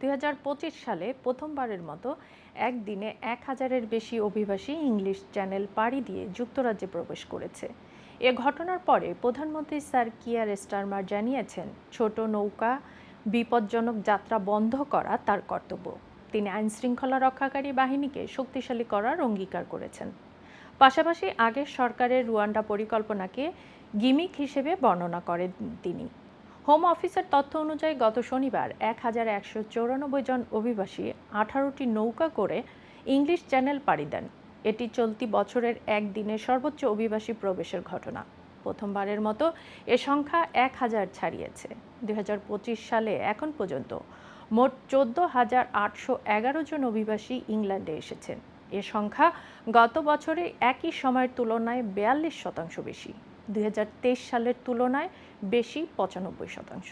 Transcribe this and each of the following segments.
দুই হাজার পঁচিশ সালে প্রথমবারের মতো একদিনে এক হাজারের বেশি অভিবাসী ইংলিশ চ্যানেল পাড়ি দিয়ে যুক্তরাজ্যে প্রবেশ করেছে। এ ঘটনার পরে প্রধানমন্ত্রী স্যার কিয়ার স্টারমার জানিয়েছেন, ছোট নৌকা, বিপজ্জনক যাত্রা বন্ধ করা তার কর্তব্য। তিনি আইন শৃঙ্খলা রক্ষাকারী বাহিনীকে শক্তিশালী করার অঙ্গীকার করেছেন। পাশাপাশি আগের সরকারের রুয়ান্ডা পরিকল্পনাকে গিমিক হিসেবে বর্ণনা করেন তিনি। হোম অফিসের তথ্য অনুযায়ী গত শনিবার এক হাজার একশো চৌরানব্বই জন অভিবাসী আঠারোটি নৌকা করে ইংলিশ চ্যানেল পাড়ি দেন। এটি চলতি বছরের একদিনে সর্বোচ্চ অভিবাসী প্রবেশের ঘটনা। প্রথমবারের মতো এ সংখ্যা এক হাজার ছাড়িয়েছে। দু হাজার পঁচিশ সালে এখন পর্যন্ত মোট চোদ্দ হাজার আটশো এগারো জন অভিবাসী ইংল্যান্ডে এসেছেন। এ সংখ্যা গত বছরে একই সময়ের তুলনায় বিয়াল্লিশ শতাংশ বেশি। দুই সালের তুলনায় বেশি পঁচানব্বই শতাংশ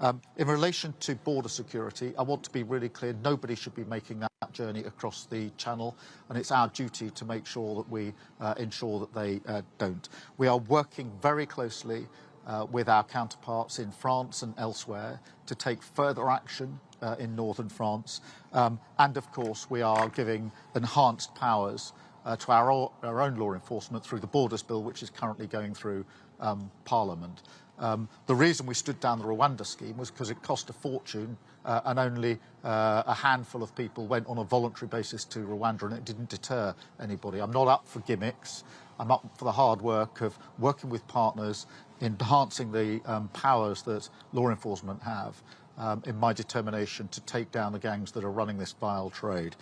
Um, in relation to border security, I want to be really clear. Nobody should be making that journey across the channel, and it's our duty to make sure that we uh, ensure that they uh, don't. We are working very closely uh, with our counterparts in France and elsewhere to take further action uh, in northern France. Um, and of course, we are giving enhanced powers uh, to our, our own law enforcement through the Borders Bill, which is currently going through um, Parliament. Um, the reason we stood down the Rwanda scheme was because it cost a fortune uh, and only uh, a handful of people went on a voluntary basis to Rwanda and it didn't deter anybody. I'm not up for gimmicks. I'm up for the hard work of working with partners, enhancing the um, powers that law enforcement have um, in my determination to take down the gangs that are running this vile trade.